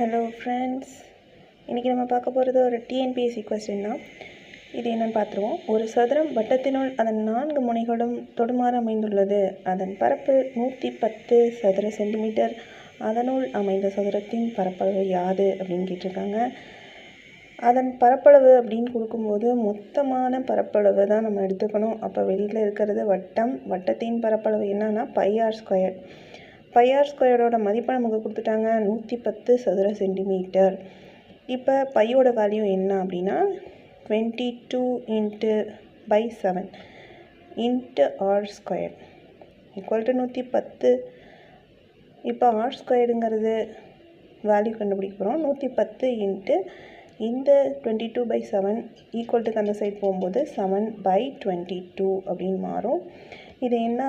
Hello friends இன்றைக்கி நம்ம பார்க்க போகிறது ஒரு டிஎன்பிஎஸ்சி கொஸ்டின் தான். இது என்னென்னு பார்த்துருவோம். ஒரு சதுரம் வட்டத்தினுள் அதன் நான்கு முனைகளும் தொடுமாறு அமைந்துள்ளது. அதன் பரப்பு நூற்றி பத்து சதுர சென்டிமீட்டர். அதனுள் அமைந்த சதுரத்தின் பரப்பளவு யாது அப்படின்னு கேட்டிருக்காங்க. அதன் பரப்பளவு அப்படின்னு கொடுக்கும்போது மொத்தமான பரப்பளவு தான் நம்ம எடுத்துக்கணும். அப்போ வெளியில் இருக்கிறது வட்டம். வட்டத்தின் பரப்பளவு என்னன்னா பையார் ஸ்கொயர் பையார் ஸ்கொயரோட மதிப்பை நமக்கு கொடுத்துட்டாங்க நூற்றி பத்து சதுர சென்டிமீட்டர். இப்போ பையோட வேல்யூ என்ன அப்படின்னா twenty two into by seven into r square equal to நூற்றி பத்து. இப்போ ஆர் ஸ்கொயருங்கிறது வேல்யூ கண்டுபிடிக்க போகிறோம் நூற்றி பத்து இன்ட்டு இந்த twenty two by seven equal டுக்கு அந்த சைட் போகும்போது செவன் பை டுவெண்ட்டி டூ அப்படின்னு மாறும். இது என்ன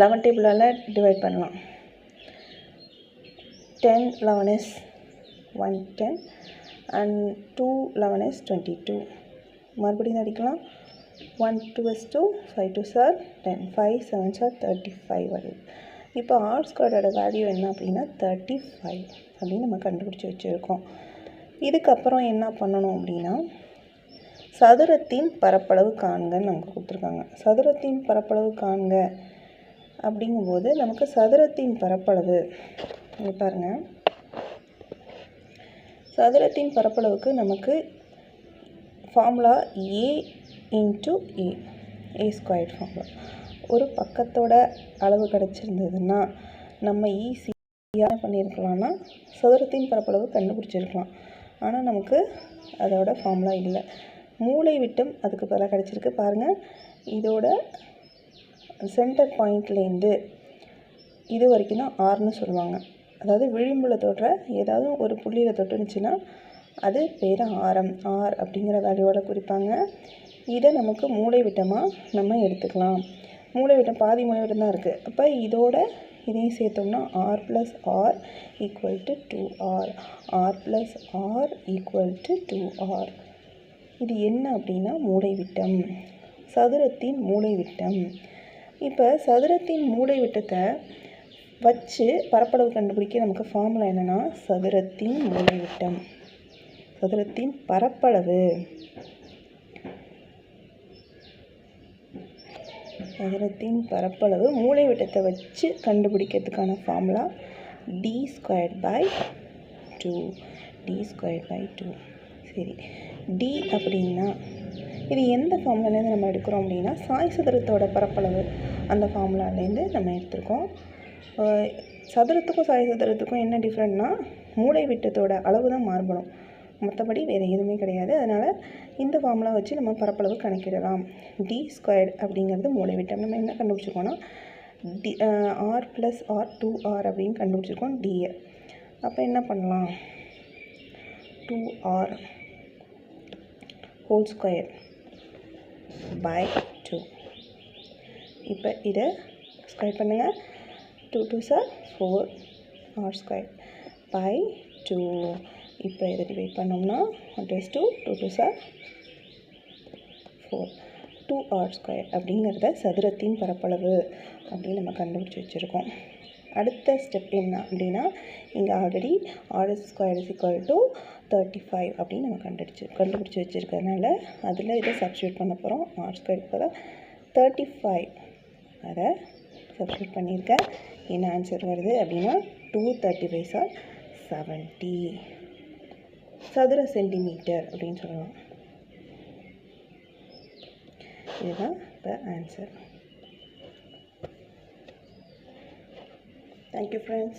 லெவன் டேபிளால் டிவைட் பண்ணலாம். Ten eleven is one ten and two eleven is twenty two மறுபடியும் அடிக்கலாம். One two is two five two are ten five seven are thirty five வருது இப்போ ஆர் ஸ்கொயரோட வேல்யூ என்ன அப்படின்னா தேர்ட்டி ஃபைவ் அப்படின்னு நம்ம கண்டுபிடிச்சி வச்சுருக்கோம். இதுக்கப்புறம் என்ன பண்ணணும் அப்படின்னா சதுரத்தின் பரப்பளவு காண்கன்னு நமக்கு கொடுத்துருக்காங்க. சதுரத்தின் பரப்பளவு காண்க அப்படிங்கும்போது நமக்கு சதுரத்தின் பரப்பளவு. இங்கே பாருங்கள் சதுரத்தின் பரப்பளவுக்கு நமக்கு formula A into A A square formula ஒரு பக்கத்தோட அளவு கிடச்சிருந்ததுன்னா நம்ம ஈஸியாக பண்ணியிருக்கலாம்னா சதுரத்தின் பரப்பளவு கண்டுபிடிச்சிருக்கலாம். ஆனால் நமக்கு அதோட ஃபார்முலா இல்லை. மூளை விட்டம் அதுக்கு பதிலாக கிடச்சிருக்கு. பாருங்கள் இதோட சென்டர் பாயிண்ட்லேருந்து இது வரைக்கும் தான் ஆர்னு சொல்லுவாங்க. அதாவது விளிம்பில் தொடுற ஏதாவது ஒரு புள்ளியில் தொட்டுனுச்சுன்னா அது பேர் ஆரம். ஆர் அப்படிங்கிற வேல்யூவோட குறிப்பாங்க. இதை நமக்கு மூளை விட்டமாக நம்ம எடுத்துக்கலாம். மூளை விட்டம் பாதி மூளை விட்டம் தான் இருக்குது அப்போ இதோட இதையும் சேர்த்தோம்னா r plus r equal to two r r plus r equal to two r இது என்ன அப்படின்னா மூளை விட்டம் சதுரத்தின் மூளை விட்டம் இப்போ சதுரத்தின் மூளை விட்டத்தை வச்சு பரப்பளவு கண்டுபிடிக்க நமக்கு ஃபார்முலா என்னென்னா சதுரத்தின் மூளை விட்டம். சதுரத்தின் பரப்பளவு. சதுரத்தின் பரப்பளவு மூளை விட்டத்தை வச்சு கண்டுபிடிக்கிறதுக்கான formula d square by two d square by two சரி. டி அப்படின்னா இது எந்த ஃபார்முலாலேருந்து நம்ம எடுக்கிறோம் அப்படின்னா சாய் சதுரத்தோட பரப்பளவு. அந்த ஃபார்முலாலேருந்து நம்ம எடுத்திருக்கோம். சதுரத்துக்கும் சாய் சதுரத்துக்கும் என்ன டிஃப்ரெண்ட்னா மூளை விட்டத்தோட அளவு தான் மாறுபடும். மற்றபடி வேறு எதுவுமே கிடையாது. அதனால் இந்த ஃபார்முலா வச்சு நம்ம பரப்பளவு கணக்கிடலாம். டி ஸ்கொயர் அப்படிங்கிறது மூளை விட்டம். நம்ம என்ன கண்டுபிடிச்சிருக்கோன்னா d r plus r two r அப்படின்னு கண்டுபிடிச்சிருக்கோம் டிஏ அப்போ என்ன பண்ணலாம்? Two r whole square by two இப்போ இதை ஸ்கொயர் பண்ணுங்கள் two two are four r square by two இப்போ இதை டிவைட் பண்ணோம்னா one days two two two are four two r square அப்படிங்கிறத சதுரத்தின் பரப்பளவு அப்படின்னு நம்ம கண்டுபிடிச்சி வச்சுருக்கோம். அடுத்த ஸ்டெப் என்ன அப்படின்னா இங்கே already r square is equal to thirty five அப்படின்னு நம்ம கண்டுபிடிச்சி கண்டுபிடிச்சி வச்சுருக்கறதுனால அதில் இதை சப்ஸ்டியூட் பண்ண போகிறோம் ஆர் ஸ்கொயர் இப்போ தேர்ட்டி ஃபைவ் அதை சப்ஸ்டியூட் பண்ணியிருக்கேன் என்ன ஆன்சர் வருது அப்படின்னா two thirty five are seventy சதுர சென்டிமீட்டர் அப்படின்னு சொல்லலாம். இதுதான் இப்போ ஆன்சர் தேங்க்யூ ஃப்ரெண்ட்ஸ்